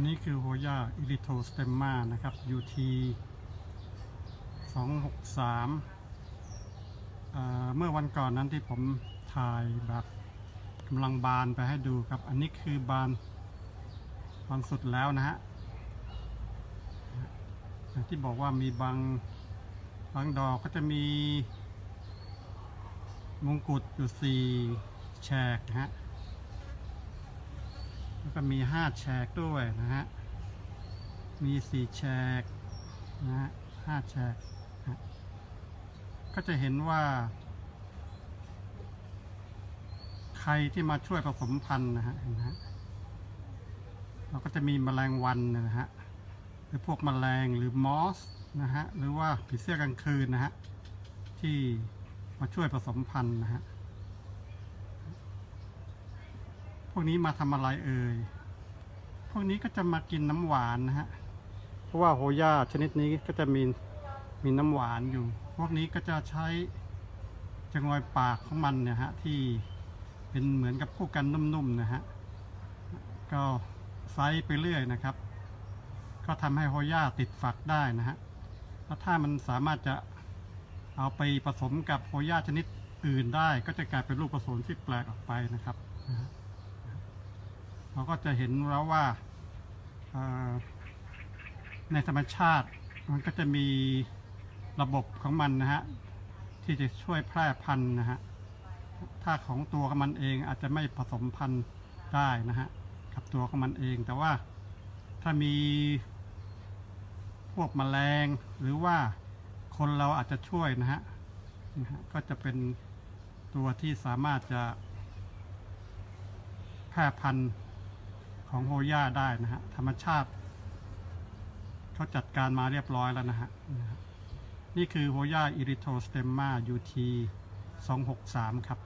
นนี้คือโฮย่าอิริโทสเตมมานะครับ UT 263เเมื่อวันก่อนนั้นที่ผมถ่ายแบบกำลังบานไปให้ดูครับ อันนี้คือบานบานสุดแล้วนะฮะที่บอกว่ามีบางบางดอกก็จะมีมงกุฎอยู่สี่แฉกนะฮะ แล้วก็มีห้าแฉกด้วยนะฮะ มีสี่แฉกนะฮะห้าแฉก ก็จะเห็นว่า ใครที่มาช่วยผสมพันธุ์นะฮะเห็นฮะเราก็จะมีแมลงวันนะฮะ หรือพวกแมลงหรือมอสนะฮะ หรือว่าผีเสื้อกลางคืนนะฮะ ที่มาช่วยผสมพันธุ์นะฮะ พวกนี้มาทำอะไรเอ่ย พวกนี้ก็จะมากินน้ำหวานนะฮะ เพราะว่าโฮย่าชนิดนี้ก็จะมีมีน้ำหวานอยู่ พวกนี้ก็จะใช้จะงอยปากของมันเนี่ยฮะที่เป็นเหมือนกับคู่กันนุ่มๆนะฮะ ก็ไซส์ไปเรื่อยนะครับ ก็ทำให้โฮย่าติดฝักได้นะฮะ แล้วถ้ามันสามารถจะเอาไปผสมกับโฮย่าชนิดอื่นได้ ก็จะกลายเป็นลูกผสมที่แปลกออกไปนะครับ เราก็จะเห็นแล้วว่าในธรรมชาติมันก็จะมีระบบของมันนะฮะที่จะช่วยแพร่พันธุ์นะฮะถ้าของตัวของมันเองอาจจะไม่ผสมพันธุ์ได้นะฮะกับตัวของมันเอง แต่ว่าถ้ามีพวกแมลงหรือว่าคนเราอาจจะช่วยนะฮะก็จะเป็นตัวที่สามารถจะแพร่พันธุ์ ของโฮย่าได้นะฮะธรรมชาติเขาจัดการมาเรียบร้อยแล้วนะฮะนี่คือโฮย่าอิริโทสเตมมายูที263 ครับ